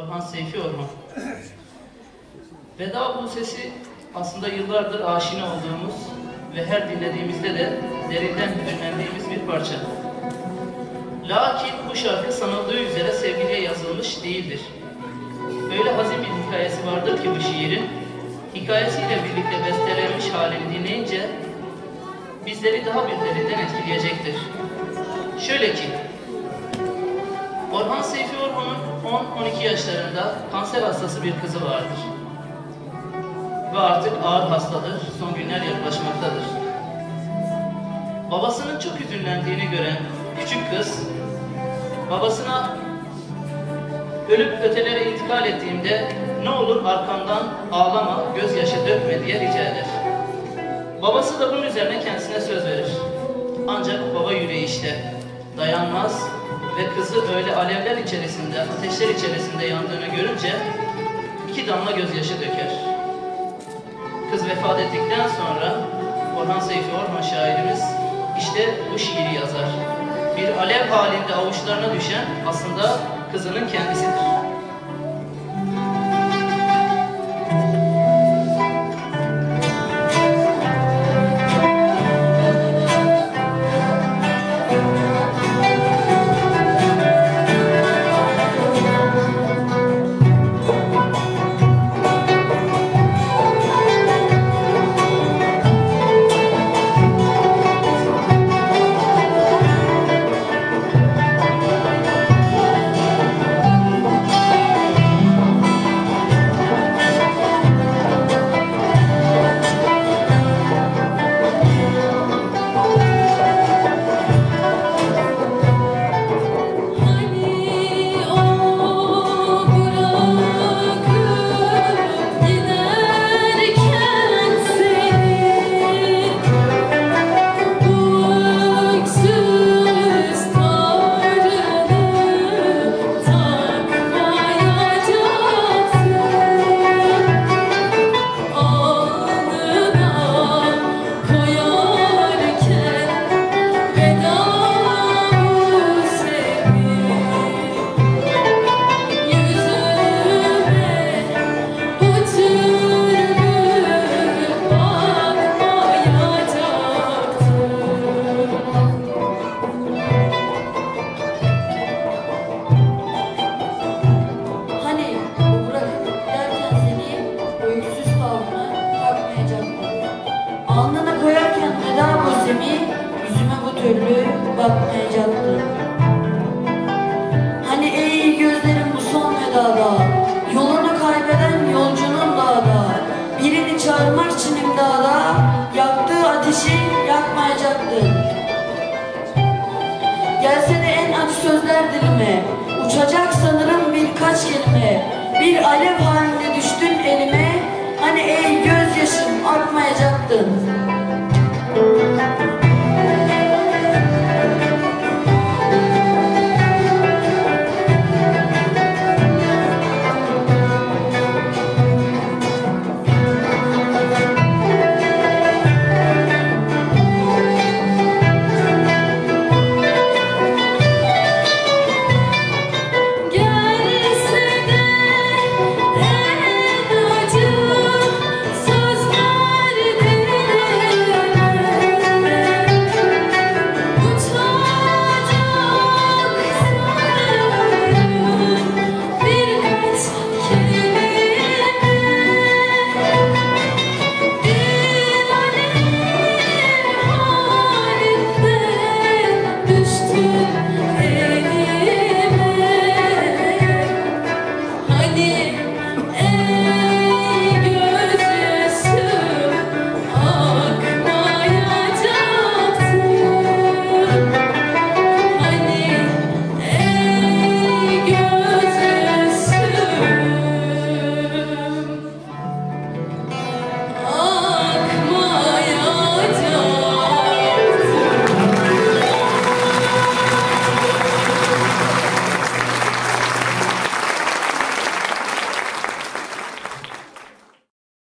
Orhan Seyfi Orhan. Veda bu sesi aslında yıllardır aşina olduğumuz ve her dinlediğimizde de derinden hüzünlendiğimiz bir parça. Lakin bu şarkı sanıldığı üzere sevgiliye yazılmış değildir. Öyle hazin bir hikayesi vardır ki bu şiirin, hikayesiyle birlikte bestelenmiş halini dinleyince bizleri daha bir derinden etkileyecektir. Şöyle ki, Orhan Seyfi Orhan'ın 10-12 yaşlarında kanser hastası bir kızı vardır. Ve artık ağır hastadır, son günler yaklaşmaktadır. Babasının çok üzünlendiğini gören küçük kız, babasına ölüp ötelere intikal ettiğimde ne olur arkamdan ağlama, gözyaşı dökme diye rica eder. Babası da bunun üzerine kendisine söz verir. Ancak baba yüreği işte dayanmaz ve kızı öyle alevler içerisinde, ateşler içerisinde yandığını görünce iki damla gözyaşı döker. Kız vefat ettikten sonra Orhan Seyfi Orhan şairimiz işte bu şiiri yazar. Bir alev halinde avuçlarına düşen aslında kızının kendisidir. alnına koyarken neden bu zemi yüzüme bu türlü bakmayacaktı? Hani ey gözlerim bu son vedada, yolunu kaybeden yolcunun dağda, birini çağırmak için imdada, yaktığı ateşi yakmayacaktı. Gelsene en acı sözler dilime, uçacak sanırım birkaç kelime, bir alev halinde